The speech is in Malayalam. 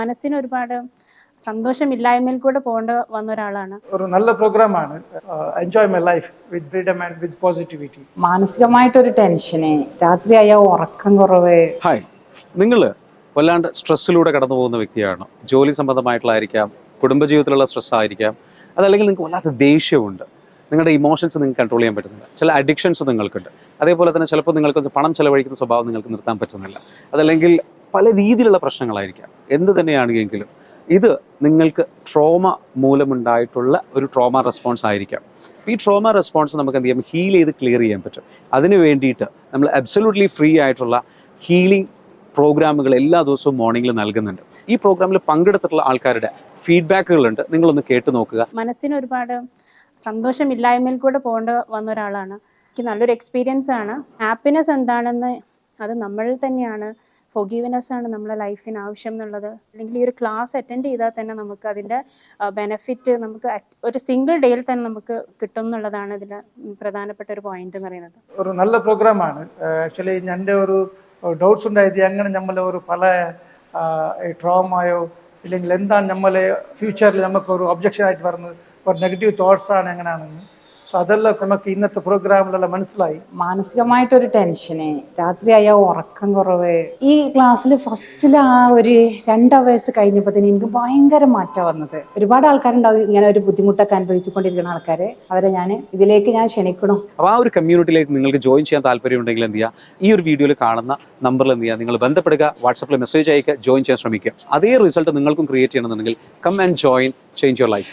മനസ്സിന് ഒരുപാട് സന്തോഷമില്ലായ്മയിൽ കൂടെ പോകേണ്ട വന്ന ഒരാളാണ് ഒരു നല്ല പ്രോഗ്രാമാണ് enjoy my life with freedom and with positivity മാനസികമായിട്ടൊരു ടെൻഷന് രാത്രിയായ ഉറക്കം കുറവ്. ഹായ് നിങ്ങൾ വല്ലാണ്ട് സ്ട്രെസ്സിലൂടെ കടന്നു പോകുന്ന വ്യക്തിയാണ്. ജോലി സംബന്ധമായിട്ടുള്ളതായിരിക്കാം കുടുംബജീവിതത്തിലുള്ള സ്ട്രെസ് ആയിരിക്കാം അതല്ലെങ്കിൽ നിങ്ങൾക്ക് വല്ലാത്ത ദേഷ്യമുണ്ട് നിങ്ങളുടെ ഇമോഷൻസ് നിങ്ങൾക്ക് കൺട്രോൾ ചെയ്യാൻ പറ്റുന്നില്ല. ചില അഡിക്ഷൻസ് നിങ്ങൾക്കുണ്ട്. അതേപോലെ തന്നെ ചിലപ്പോൾ നിങ്ങൾക്ക് പണം ചെലവഴിക്കുന്ന സ്വഭാവം നിങ്ങൾക്ക് നിർത്താൻ പറ്റുന്നില്ല. അതല്ലെങ്കിൽ പല രീതിയിലുള്ള പ്രശ്നങ്ങളായിരിക്കാം. എന്ത് തന്നെയാണെങ്കിലും ഇത് നിങ്ങൾക്ക് ട്രോമ മൂലമുണ്ടായിട്ടുള്ള ഒരു ട്രോമ റെസ്പോൺസ് ആയിരിക്കാം. ഈ ട്രോമ റെസ്പോൺസ് നമുക്ക് എന്ത് ചെയ്യാം? ഹീൽ ചെയ്ത് ക്ലിയർ ചെയ്യാൻ പറ്റും. അതിന് വേണ്ടിയിട്ട് നമ്മൾ അബ്സല്യൂട്ട്ലി ഫ്രീ ആയിട്ടുള്ള ഹീലിംഗ് പ്രോഗ്രാമുകൾ എല്ലാ ദിവസവും മോർണിംഗിൽ നൽകുന്നുണ്ട്. ഈ പ്രോഗ്രാമിൽ പങ്കെടുത്തിട്ടുള്ള ആൾക്കാരുടെ ഫീഡ്ബാക്കുകളുണ്ട്. നിങ്ങളൊന്ന് കേട്ട് നോക്കുക. മനസ്സിന് ഒരുപാട് സന്തോഷമില്ലായ്മയിൽ കൂടെ പോകേണ്ട വന്ന ഒരാളാണ്. എനിക്ക് നല്ലൊരു എക്സ്പീരിയൻസ് ആണ് ഹാപ്പിനെസ് എന്താണെന്ന് അത് നമ്മൾ തന്നെയാണ്. ഫൊഗീവ്നെസ് ആണ് നമ്മുടെ ലൈഫിന് ആവശ്യം എന്നുള്ളത്. അല്ലെങ്കിൽ ഈ ഒരു ക്ലാസ് അറ്റൻഡ് ചെയ്താൽ തന്നെ നമുക്ക് അതിന്റെ ബെനഫിറ്റ് നമുക്ക് ഒരു സിംഗിൾ ഡേയിൽ തന്നെ നമുക്ക് കിട്ടും എന്നുള്ളതാണ് ഇതിൽ പ്രധാനപ്പെട്ട ഒരു പോയിന്റ് എന്ന് പറയുന്നത്. ഒരു നല്ല പ്രോഗ്രാമാണ് ആക്ച്വലി എന്റെ ഒരു ഡൗട്ട്സ് ഉണ്ടായത് എങ്ങനെ നമ്മൾ ഒരു പല ട്രോമയോ ഇല്ലെങ്കിൽ എന്താണ് നമ്മളെ ഫ്യൂച്ചറിൽ നമുക്ക് ഒരു ഒബ്ജക്ഷൻ ആയിട്ട് വരുന്നത്? ഒരു നെഗറ്റീവ് തോട്ട്സ് ആണ് എങ്ങനെയാണെന്ന് സോ അതെല്ലാം നമുക്ക് ഇന്നത്തെ പ്രോഗ്രാമിലെല്ലാം മനസ്സിലായി. മാനസികമായിട്ടൊരു ടെൻഷന് രാത്രിയായ ഉറക്കം കുറവ്. ഈ ക്ലാസ്സിൽ ഫസ്റ്റിൽ ആ ഒരു രണ്ട് അവേഴ്സ് കഴിഞ്ഞപ്പോഴത്തേന് എനിക്ക് ഭയങ്കര മാറ്റം വന്നത്. ഒരുപാട് ആൾക്കാരുണ്ടാവും ഇങ്ങനെ ഒരു ബുദ്ധിമുട്ടൊക്കെ അനുഭവിച്ചുകൊണ്ടിരിക്കുന്ന ആൾക്കാരെ. അവരെ ഞാൻ ഇതിലേക്ക് ഞാൻ ക്ഷണിക്കണം. അപ്പോൾ ആ ഒരു കമ്മ്യൂണിറ്റിയിലേക്ക് നിങ്ങൾക്ക് ജോയിൻ ചെയ്യാൻ താല്പര്യമുണ്ടെങ്കിൽ എന്ത് ചെയ്യുക ഈ ഒരു വീഡിയോയിൽ കാണുന്ന നമ്പറിൽ എന്ത് ചെയ്യുക നിങ്ങൾ ബന്ധപ്പെടുക വാട്സപ്പിൽ മെസ്സേജ് അയക്കുക ജോയിൻ ചെയ്യാൻ ശ്രമിക്കുക. അതേ റിസൾട്ട് നിങ്ങൾക്കും ക്രിയേറ്റ് ചെയ്യണമെന്നുണ്ടെങ്കിൽ come and join change your life